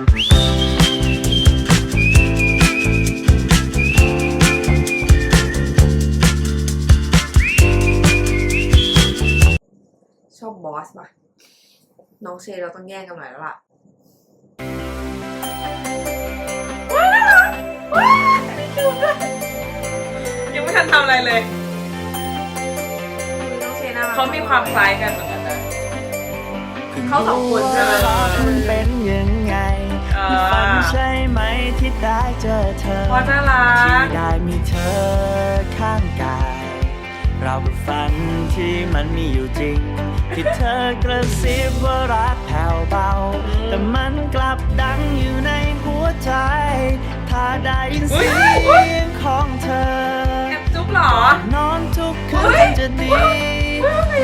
ชอบบอสป่ะ น้องเชเราต้องแย่งกันหน่อยแล้วล่ะยังไม่ทันทำอะไรเลย น้องเชน่ารักเขามีความคล้ายกันเหมือนกันนะ เขาสองคนใช่ไหม มันเป็นยังไงอ่า ฝันใช่ไหมที่ได้เจอเธอเพราะน่ารัที่กได้มีเธอข้างกาย เรากับฝันที่มันมีอยู่จริง ที่เธอกระซิบว่ารักแผ่วเบา แต่มันกลับดังอยู่ในหัวใจ ถ้าได้ยินเสียงของเธอแอบจุ๊บเหรอนอนทุกคืเฮ้นยจะดี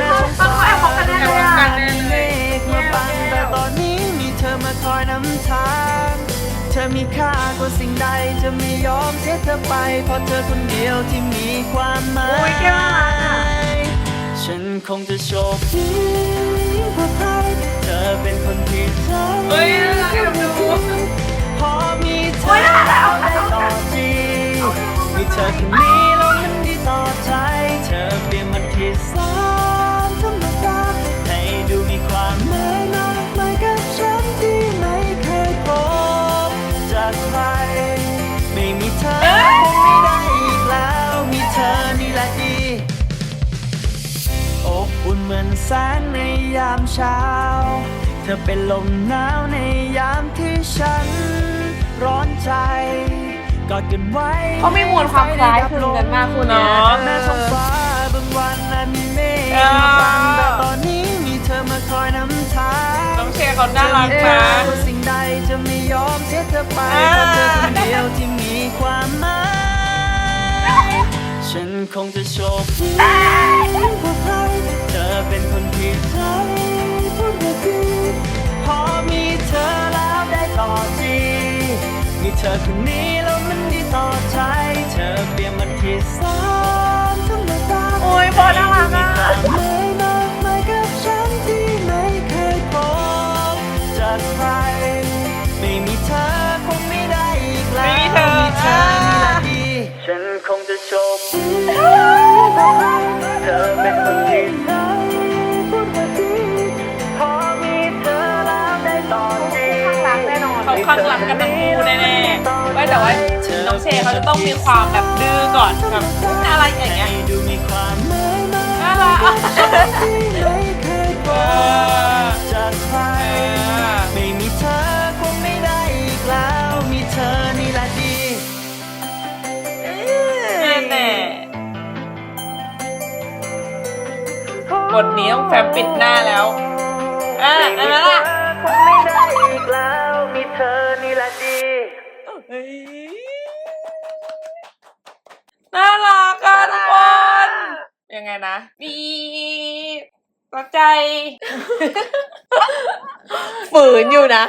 เขาเขาแอบคบกันแน่เลยอะ อมาคอยนำทาง เธอมีค่ากว่าสิ่งใด จะไม่ยอมเสียเธอไป เพราะเธอคนเดียวที่มีความหมายโอ้ยแก้วน่ารักอะฉันคงจะโชคดีกว่าใคร เธอเป็นคนที่ใจเฮ้ยน่ารักแอบดูพอมี อุ่นเหมือนแสงในยามเช้า เธอเป็นลมหนาวในยามที่ฉัน ร้อนใจกอดกันไว้เขามีมวลความคล้ายคลึงกันมากคุณเนี่ยเนาะแม้ท้องฟ้าบางวันนั้นมีเมฆอ่ามาบังแต่ตอนนี้มีเธอมาคอยนำทางน้องเชเขาน่ารักจะนะมีว่าสิ่งใดจะไม่ยอมเสียเธอไปอ่าเพราะเธอคนเดียวที่มีความหมายฉันคงจะโชคดี คนนี้แล้วมันดีต่อใจ เธอเปลี่ยนมันที่สามธรรมดาโอ้ยบอสน่ารักอะไม่มากมายกับฉันที่ไม่เคยพบจากใครไม่มีเธอคงไม่ได้อีกแล้วไม่มีเธอมีเธอนี่แหละดีฉันคงจะโชคดีเธอเป็นคนที่ใจพูดมาดีพอมีเธอแล้วได้ต่อจีข้างรักแน่นอนเขาข้างหลังกันทั้งคู่ แน่ๆไม่แต่ว่าน้องเชเขาจะต้องมีความแบบดื้อก่อนแบบอะไรอย่างเงี้ยน่ารักที่ไม่เคยพเอบอจากใครอคงไม่ได้อีกแน่แน่บทนี้ต้องแฟมปิดหน้าแล้วอะได้ เฮ้ยน่ารักอะทุกคน ยังไงนะบีรักใจ ฝืนอยู่นะ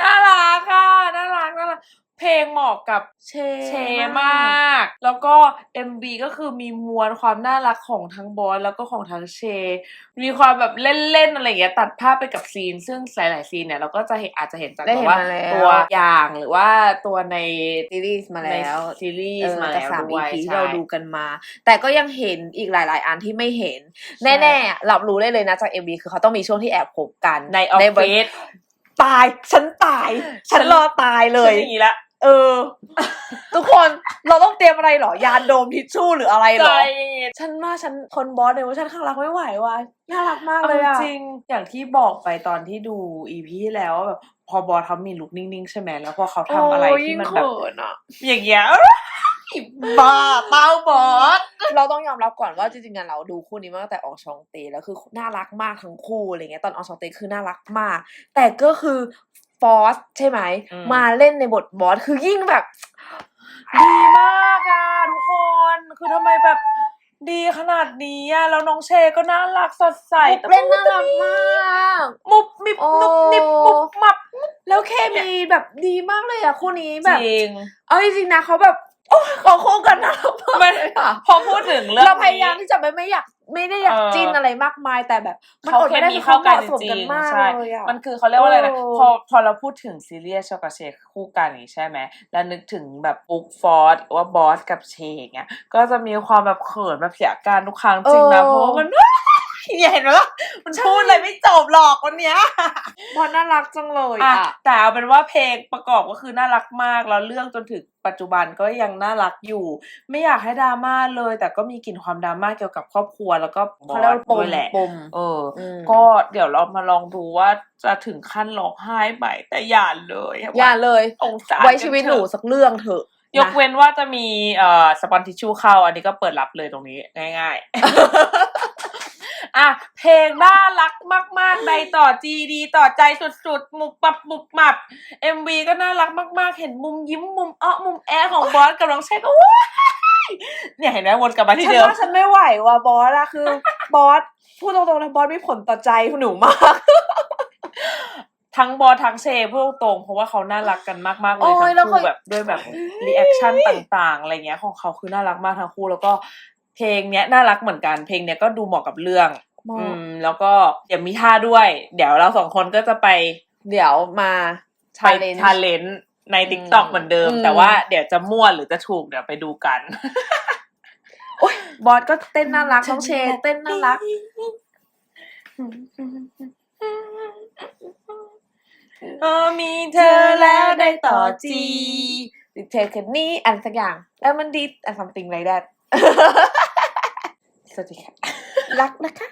น่ารักอะน่ารักน่ารัก เพลงเหมาะกับเชเชมาก แล้วก็ MV ก็คือมีมวลความน่ารักของทั้งบอสแล้วก็ของทั้งเช มีความแบบเล่นๆอะไรอย่างเงี้ยตัดภาพไปกับซีน ซึ่งหลายๆซีนเนี่ยเราก็จะเห็นอาจจะเห็นจากได้แบบเห็นว่ามาแล้ว ตัวอย่างหรือว่าตัวในซีรีส์มาแล้วในซีรีเอส์อมาจากแล้วสามด้อีวยพีที่ใช่ เราดูกันมา แต่ก็ยังเห็นอีกหลาย ๆ อันที่ไม่เห็น ใช่ แน่ๆรับรู้ได้เลยนะจากเอ็มวีคือเขาต้องมีช่วงที่แอบคบกันในออฟแบบฟิศตาย ฉันตาย ฉันรอตายเลยฉันอย่างนี้ละ เออ ทุกคนเราต้องเตรียมอะไรเหรอยาดมทิชชู่หรืออะไรเหรใจอฉันว่าฉันคนบอสในเว่าฉันข้างรักไม่ไหวว่ะน่ารักมากเอาเลยอะจริงอย่างที่บอกไปตอนที่ดูอีพีที่แล้วว่าแบบพอบอสเขามีลุคนิ่งๆ ใช่ไหมแล้วพอเขาทำอะไรที่มันแบบโอ้ยยิ่งเขินอะอย่างเงี้ยบ้าเต้าบอสเราต้องยอมรับก่อนว่าจริงๆอะเราดูคู่นี้มาตั้งแต่อองชองเตแล้วคือน่ารักมากทั้งคู่อะไรเงี้ยตอนอองชองเตคือน่ารักมาก แต่ก็คือ ฟอสใช่ไหม อืม มาเล่นในบทบอสคือยิ่งแบบ ดีมากอะทุกคน คือทำไมแบบดีขนาดนี้อะแล้วน้องเชก็น่ารักสดใสเล่นน่ารักมาก มุบมิบโอ้ นุบนิบมุบมับ แล้วเคมีแบบดีมากเลยอะคู่นี้แบบ จริง เอาจริงๆนะเขาแบบโอ้ยขอคู่กันนะมันเลยอะพอพูดถึงเรื่องเราพยายามนี้ที่จะไม่ไม่อยาก ไม่ได้อยากเออจิ้นอะไรมากมายแต่แบบมันเขาอดเคไม่ได้มีคือเข้าเขาเหกันมาะจสมริกันงมากๆใช่เลยอะมันคือเขาเรียกว่าอะไรนะเออพอพอเราพูดถึงซีรีส์ชอกาเชคู่กันนี้ใช่ไหมแล้วนึกถึงแบบปุ๊กฟอร์ดหรือว่าบอสกับเชอย่างเงี้ยก็จะมีความแบบเขินแบบเสียการทุกครั้งจริงนะเพราะว่ามัน เนี่ยเห็นไหมล่ะมันพูดอะไรไม่จบหรอกวันเนี้ยบอลน่ารักจังเลยอะอะแต่เอาเป็นว่าเพลงประกอบก็คือน่ารักมากแล้วเรื่องจนถึงปัจจุบันก็ยังน่ารักอยู่ ไม่อยากให้ดราม่าเลย แต่ก็มีกลิ่นความดราม่าเกี่ยวกับครอบครัวแล้วก็บอเขาเรียกสว่าปด้มวยแหละ ปม เอออม ก็เดี๋ยวเรามาลองดูว่าจะถึงขั้นร้องไห้ไหมแต่อย่าเลยอย่าเลย สงสารไว้ชีวิตหนูสักเรื่องเถอะยกนะเว้นว่าจะมีเอ่อสปอนทิชชูเข้า อันนี้ก็เปิดรับเลยตรงนี้ง่ายๆ อะเพลงน่ารักมากๆใดต่อจีดีต่อใจสุดๆมุบปับมุบมับ MV ก็น่ารักมากๆ เห็นมุมยิ้มมุมเอ้อมุมแอของบอสกับน้องเชคก็ว้ายเนี่ยเห็นไหมวนกลับมาที่ฉันเดิมว่าฉันไม่ไหวว่ะบอสอะคือบอสพูดตรงๆนะบอสมีผลต่อใจหนูมากทั้งบอสทั้งเชพูดตรงๆเพราะว่าเขาน่ารักกันมากๆเลโอ้ยยแล้ทั้วงเขาคู่แบบด้วยแบบรีแอคชั่นต่างๆอะไรเงี้ยของเขาคือน่ารักมากทั้งคู่แล้วก็ เพลงเนี้ยน่ารักเหมือนกัน เพลงเนี้ยก็ดูเหมาะกับเรื่อง อืม แล้วก็เดี๋ยวมีท่าด้วย เดี๋ยวเราสองคนก็จะไปเดี๋ยวมาไป challenge ทาเลนใน t ิ k t o k เหมือนเดิม อืม แต่ว่าเดี๋ยวจะมั่วหรือจะถูกเดี๋ยวไปดูกันบอสก็เต้นน่ารักน้องเชนเต้นน่ารัก เออมีเธอแล้วได้ต่อจีเธอคนนี้อันสักอย่าง แล้วมันดีอัน something like that สวัสดีค่ะ รักนะคะ